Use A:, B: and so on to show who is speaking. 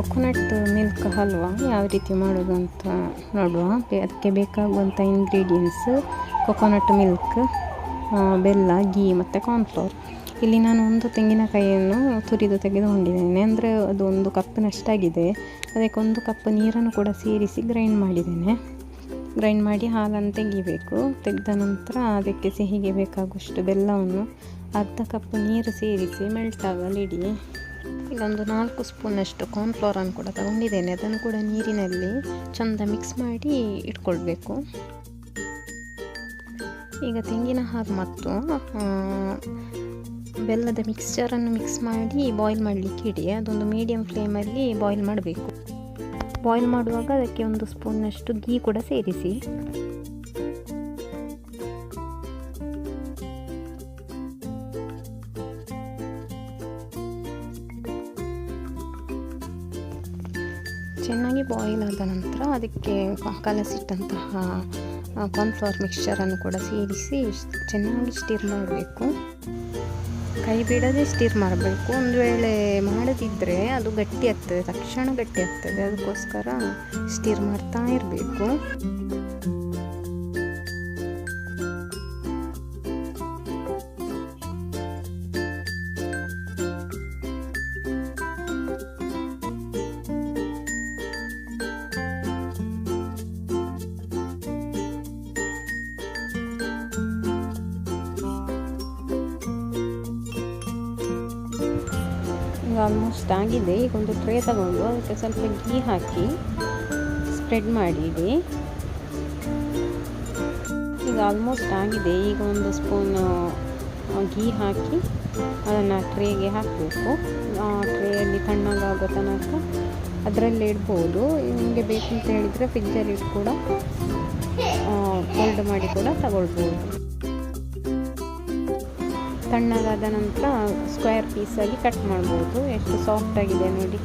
A: Coconut milk halwa ಯಾವ ರೀತಿ ಮಾಡೋದು ಅಂತ ನೋಡುವ. ಅದಕ್ಕೆ ಬೇಕಾಗುವಂಥ ಇಂಗ್ರೀಡಿಯೆಂಟ್ಸ್ ಕೊಕೊನಟ್ ಮಿಲ್ಕ್ ಬೆಲ್ಲ ಗೀ ಮತ್ತು ಕಾರ್ನ್ಫ್ಲೋರ್ ಇಲ್ಲಿ ನಾನು ಒಂದು ತೆಂಗಿನಕಾಯಿಯನ್ನು ತುರಿದು ತೆಗೆದುಕೊಂಡಿದ್ದೇನೆ. ಅಂದರೆ ಅದು ಒಂದು ಕಪ್ಪಿನಷ್ಟಾಗಿದೆ ಅದಕ್ಕೆ ಒಂದು ಕಪ್ ನೀರನ್ನು ಕೂಡ ಸೇರಿಸಿ ಗ್ರೈಂಡ್ ಮಾಡಿದ್ದೇನೆ. ಗ್ರೈಂಡ್ ಮಾಡಿ ಹಾಲನ್ನು ತೆಗಿಬೇಕು. ತೆಗೆದ ನಂತರ ಅದಕ್ಕೆ ಸಿಹಿಗೆ ಬೇಕಾಗುವಷ್ಟು ಬೆಲ್ಲವನ್ನು ಅರ್ಧ ಕಪ್ ನೀರು ಸೇರಿಸಿ ಮೆಲ್ಟ್ ಆಗಲಿಡಿ ಇಲ್ಲೊಂದು ನಾಲ್ಕು ಸ್ಪೂನಷ್ಟು ಕಾರ್ನ್ಫ್ಲೋರನ್ನು ಕೂಡ ತಗೊಂಡಿದ್ದೇನೆ. ಅದನ್ನು ಕೂಡ ನೀರಿನಲ್ಲಿ ಚೆಂದ ಮಿಕ್ಸ್ ಮಾಡಿ ಇಟ್ಕೊಳ್ಬೇಕು. ಈಗ ತೆಂಗಿನ ಹಾಲು ಮತ್ತು ಬೆಲ್ಲದ ಮಿಕ್ಸ್ಚರನ್ನು ಮಿಕ್ಸ್ ಮಾಡಿ ಬಾಯ್ಲ್ ಮಾಡಲಿಕ್ಕೆ ಇಡಿ. ಅದೊಂದು ಮೀಡಿಯಮ್ ಫ್ಲೇಮಲ್ಲಿ ಬಾಯ್ಲ್ ಮಾಡಬೇಕು. ಬಾಯ್ಲ್ ಮಾಡುವಾಗ ಅದಕ್ಕೆ ಒಂದು ಸ್ಪೂನ್ನಷ್ಟು ಗೀ ಕೂಡ ಸೇರಿಸಿ. ಚೆನ್ನಾಗಿ ಬಾಯ್ಲ್ ಆದ ನಂತರ ಅದಕ್ಕೆ ಕಲಸಿಟ್ಟಂತಹ ಕಾರ್ನ್ಫ್ಲವರ್ ಮಿಕ್ಸ್ಚರನ್ನು ಕೂಡ ಸೇರಿಸಿ ಚೆನ್ನಾಗಿ ಸ್ಟಿರ್ ಮಾಡಬೇಕು. ಕೈ ಬಿಡದೆ ಸ್ಟಿರ್ ಮಾಡಬೇಕು. ಒಂದು ವೇಳೆ ಮಾಡದಿದ್ದರೆ ಅದು ಗಟ್ಟಿ ಆಗ್ತದೆ, ತಕ್ಷಣ ಗಟ್ಟಿ ಆಗ್ತದೆ. ಅದಕ್ಕೋಸ್ಕರ ಸ್ಟಿರ್ ಮಾಡ್ತಾ ಇರಬೇಕು. ಈಗ ಆಲ್ಮೋಸ್ಟ್ ಆಗಿದೆ. ಈಗ ಒಂದು ಟ್ರೇ ತಗೊಂಡು ಅದಕ್ಕೆ ಸ್ವಲ್ಪ ಗೀ ಹಾಕಿ ಸ್ಪ್ರೆಡ್ ಮಾಡಿಡಿ ಈಗ ಆಲ್ಮೋಸ್ಟ್ ಆಗಿದೆ. ಈಗ ಒಂದು ಸ್ಪೂನ್ ಗೀ ಹಾಕಿ ಅದನ್ನು ಟ್ರೇಗೆ ಹಾಕಬೇಕು. ಆ ಟ್ರೇಯಲ್ಲಿ ತಣ್ಣಗಾಗೋ ತನಕ ಅದರಲ್ಲಿ ಇಡ್ಬೋದು. ನಿಮಗೆ ಬೇಕು ಅಂತ ಹೇಳಿದರೆ ಫ್ರಿಜ್ಜಲ್ಲಿ ಇಟ್ಟು ಕೂಡ ಕೋಲ್ಡ್ ಮಾಡಿ ಕೂಡ ತಗೊಳ್ಬೋದು. ತಣ್ಣಗಾದ ನಂತರ ಸ್ಕ್ವೇರ್ ಪೀಸಾಗಿ ಕಟ್ ಮಾಡ್ಬೋದು. ಎಷ್ಟು ಸಾಫ್ಟಾಗಿದೆ ನೋಡಿ.